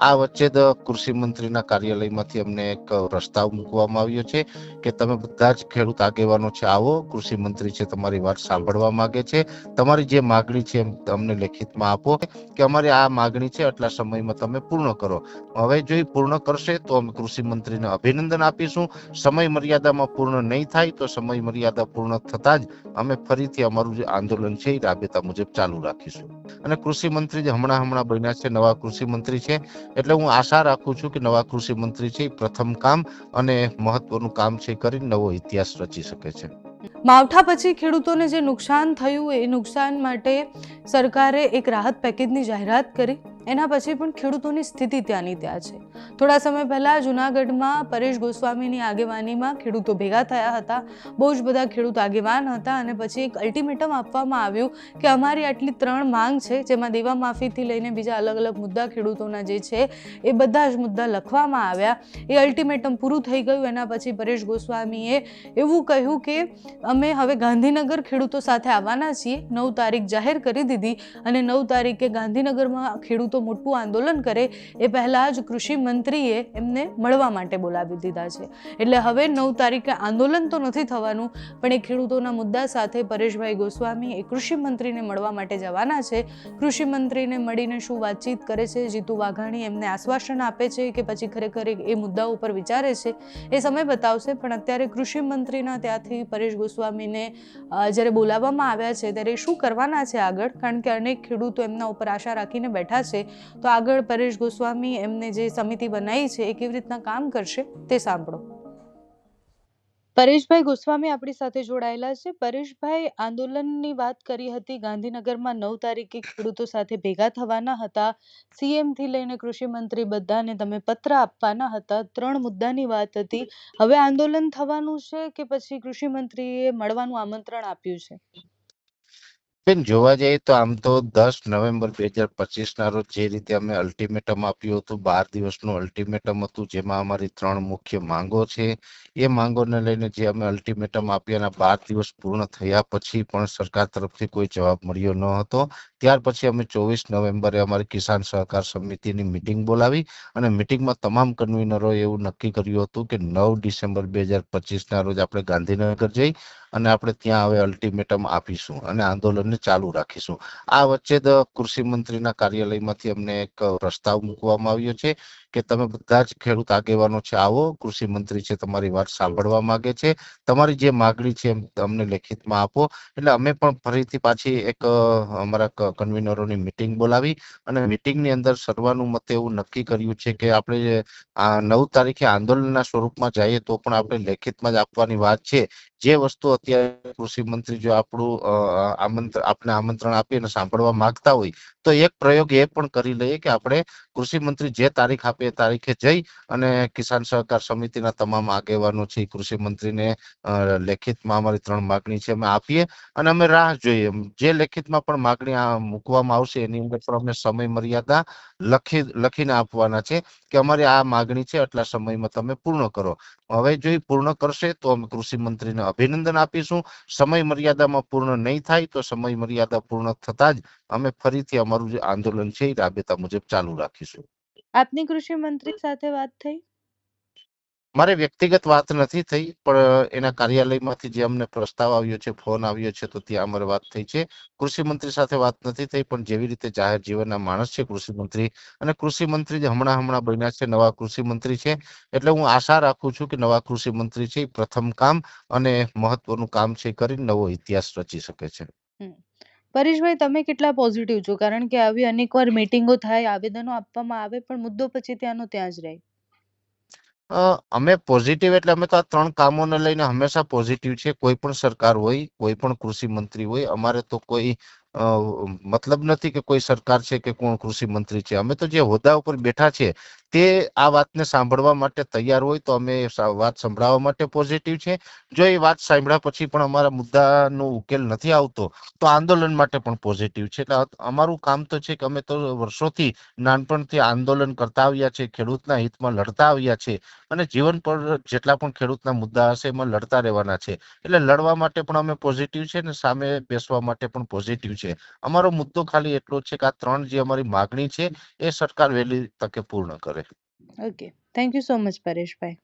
આ વચ્ચે કૃષિ મંત્રીના કાર્યાલયમાંથી અમને એક પ્રસ્તાવ મૂકવામાં આવ્યો છે કે તમે બધા જ ખેડૂત આગેવાનો છે, આવો, કૃષિ મંત્રી છે, તમારી વાત સાંભળવા માંગે છે. તમારી જે માગણી છે અમને લેખિતમાં આપો કે અમારી આ માગણી છે, આટલા સમયમાં તમે પૂર્ણ કરો. હવે જો એ પૂર્ણ કરશે, તો અમે કૃષિ મંત્રીને અભિનંદન આપીશું. સમય મર્યાદામાં પૂર્ણ નહીં થાય, તો સમય મર્યાદા પૂર્ણ થતા જ અમે ફરીથી અમારું જે આંદોલન છે, એ રાબેતા મુજબ ચાલુ રાખીશું. અને કૃષિ મંત્રી જે હમણાં હમણાં બન્યા છે, નવા કૃષિ મંત્રી છે એટલે હું આશા રાખું છું કે નવા કૃષિ મંત્રી છે પ્રથમ કામ અને મહત્વનું કામ છે કરી નવો ઇતિહાસ રચી શકે છે. માવઠા પછી ખેડૂતોને જે નુકસાન થયું, એ નુકસાન માટે સરકારે એક રાહત પેકેજની જાહેરાત કરી. એના પછી પણ ખેડૂતોની સ્થિતિ ત્યાંની ત્યાં છે. થોડા સમય પહેલા જુનાગઢમાં પરેશ ગોસ્વામીની આગેવાનીમાં ખેડૂતો ભેગા થયા હતા. બહુ જ બધા ખેડૂત આગેવાન હતા અને પછી એક અલ્ટિમેટમ આપવામાં આવ્યું કે અમારી આટલી ત્રણ માંગ છે, જેમાં દેવા માફીથી લઈને બીજા અલગ અલગ મુદ્દા ખેડૂતોના જે છે, એ બધા જ મુદ્દા લખવામાં આવ્યા. એ અલ્ટિમેટમ પૂરું થઈ ગયું, એના પછી પરેશ ગોસ્વામીએ એવું કહ્યું કે અમે હવે ગાંધીનગર ખેડૂતો સાથે આવવાના છીએ. નવ તારીખ જાહેર કરી દીધી અને નવ તારીખે ગાંધીનગરમાં ખેડૂતો મોટું આંદોલન કરે, એ પહેલાં જ કૃષિ મંત્રીએ એમને મળવા માટે બોલાવી દીધા છે. એટલે હવે નવ તારીખે આંદોલન તો નથી થવાનું, પણ એ ખેડૂતોના મુદ્દા સાથે પરેશભાઈ ગોસ્વામી એ કૃષિ મંત્રીને મળવા માટે જવાના છે. કૃષિ મંત્રીને મળીને શું વાતચીત કરે છે? જીતુ વાઘાણી એમને આશ્વાસન આપે છે કે પછી ખરેખર એ મુદ્દાઓ ઉપર વિચારે છે? એ સમય બતાવશે, પણ અત્યારે કૃષિ મંત્રીના ત્યાંથી પરેશ ગોસ્વામીને જ્યારે બોલાવવામાં આવ્યા છે, ત્યારે શું કરવાના છે આગળ? કારણ કે અનેક ખેડૂતો એમના ઉપર આશા રાખીને બેઠા છે. તો આગળ પરેશ ગોસ્વામી એમને જે સમિતિ બનાવી છે એ કેવી રીતના કામ કરશે તે સાંભળો. પરેશભાઈ ગોસ્વામી આપણી સાથે જોડાયેલા છે. પરેશભાઈ, આંદોલનની વાત કરી હતી ગાંધીનગરમાં નવ તારીખે ખેડૂતો સાથે ભેગા થવાના હતા. સીએમથી લઈને કૃષિ મંત્રી બધાને તમે પત્ર આપવાના હતા. ત્રણ મુદ્દાની વાત હતી. હવે આંદોલન થવાનું છે કે પછી કૃષિ મંત્રીએ મળવાનું આમંત્રણ આપ્યું છે? બેન, જોવા જઈએ તો આમ તો દસ નવેમ્બર બે હજાર પચીસ ના રોજ જે રીતે અમે અલ્ટિમેટમ આપ્યું હતું, બાર દિવસનું અલ્ટિમેટમ હતું, જેમાં અમારી ત્રણ મુખ્ય માંગો છે. એ માંગોને લઈને જે અમે અલ્ટિમેટમ આપ્યા એના બાર દિવસ પૂર્ણ થયા પછી પણ સરકાર તરફથી કોઈ જવાબ મળ્યો ન હતો. ત્યાર પછી અમે ચોવીસ નવેમ્બરે અમારી કિસાન સહકાર સમિતિની મિટિંગ બોલાવી અને મિટિંગમાં તમામ કન્વીનરોએ એવું નક્કી કર્યું હતું કે નવ ડિસેમ્બર બે હજાર પચીસના રોજ આપણે ગાંધીનગર જઈ અને આપણે ત્યાં હવે અલ્ટિમેટમ આપીશું અને આંદોલનને ચાલુ રાખીશું. આ વચ્ચે કૃષિ મંત્રીના કાર્યાલયમાંથી અમને એક પ્રસ્તાવ મૂકવામાં આવ્યો છે કે તમે બધા જ ખેડૂત આગેવાનો છે, આવો, કૃષિ મંત્રી છે, તમારી વાત સાંભળવા માંગે છે. તમારી જે માગણી છે અમને લેખિતમાં આપો. એટલે અમે પણ ફરીથી પાછી એક અમારા કન્વીનરોની મિટિંગ બોલાવી અને મિટિંગની અંદર સર્વાનુમતે એવું નક્કી કર્યું છે કે આપણે નવ તારીખે આંદોલનના સ્વરૂપમાં જઈએ તો પણ આપણે લેખિતમાં જ આપવાની વાત છે. જે વસ્તુ અત્યારે કૃષિ મંત્રી જો આપણું આમંત્રણ આપણે આમંત્રણ આપી અને સાંભળવા માંગતા હોય, તો એક પ્રયોગ એ પણ કરી લઈએ કે આપણે કૃષિ મંત્રી જે તારીખ આપે એ તારીખે જઈ અને કિસાન સહકાર સમિતિના તમામ આગેવાનો છે કૃષિ મંત્રીને લેખિતમાં અમારી ત્રણ માગણી છે અમે આપીએ અને અમે રાહ જોઈએ. જે લેખિતમાં પણ માગણી મૂકવામાં આવશે એની અંદર પણ અમે સમય મર્યાદા લખી, લખીને આપવાના છે કે અમારી આ માગણી છે, આટલા સમયમાં તમે પૂર્ણ કરો. હવે જો એ પૂર્ણ કરશે તો અમે કૃષિ મંત્રીને અભિનંદન આપીશું. સમય મર્યાદામાં પૂર્ણ નહીં થાય તો સમય મર્યાદા પૂર્ણ થતા જ અમે ફરીથી અમારું જે આંદોલન છે એ રાબેતા મુજબ ચાલુ રાખીશું. આપની કૃષિ મંત્રી સાથે વાત થઈ. મારે વ્યક્તિગત વાત નથી થઈ, પણ એના કાર્યાલયમાંથી જે અમને પ્રસ્તાવ આવ્યો છે, ફોન આવ્યો છે, તો ત્યાં અમારે વાત થઈ છે. કૃષિ મંત્રી સાથે વાત નથી થઈ, પણ જેવી રીતે જાહેર જીવનના માણસ છે કૃષિ મંત્રી, અને કૃષિ મંત્રી જે હમણાં હમણાં બન્યા છે, નવા કૃષિ મંત્રી છે, એટલે હું આશા રાખું છું કે નવા કૃષિ મંત્રી છે, એ પ્રથમ કામ અને મહત્વનું કામ છે કરીને કરી નવો ઇતિહાસ રચી શકે છે. પરેશભાઈ, તમે કેટલા પોઝિટિવ છો? કારણ કે આવી અનેકવાર મીટિંગો થાય, આવેદનો આપવામાં આવે, પણ મુદ્દો પછી ત્યાંનો ત્યાં જ રહે. અમે પોઝિટિવ એટલે અમે તો આ ત્રણ કામોને લઈને હંમેશા પોઝિટિવ છે કોઈ પણ સરકાર હોય, કોઈ પણ કૃષિ મંત્રી હોય, અમારે તો કોઈ મતલબ નથી કે કોઈ સરકાર છે કે કોણ કૃષિ મંત્રી છે. અમે તો જે હોદ્દા ઉપર બેઠા છે તે આ વાતને સાંભળવા માટે તૈયાર હોય તો અમે વાત સંભળાવવા માટે પોઝિટિવ છે. જો એ વાત સાંભળ્યા પછી પણ અમારા મુદ્દાનો ઉકેલ નથી આવતો, તો આંદોલન માટે પણ પોઝિટિવ છે. એટલે અમારું કામ તો છે કે અમે તો વર્ષોથી નાનપણથી આંદોલન કરતા આવ્યા છે, ખેડૂતના હિતમાં લડતા આવ્યા છે અને જીવન પર જેટલા પણ ખેડૂતના મુદ્દા હશે એમાં લડતા રહેવાના છે. એટલે લડવા માટે પણ અમે પોઝિટિવ છે અને સામે બેસવા માટે પણ પોઝિટિવ છે. અમારો મુદ્દો ખાલી એટલો છે કે આ ત્રણ જે અમારી માગણી છે એ સરકાર વહેલી તકે પૂર્ણ કરે. Okay. Thank you so much, Paresh. Bye.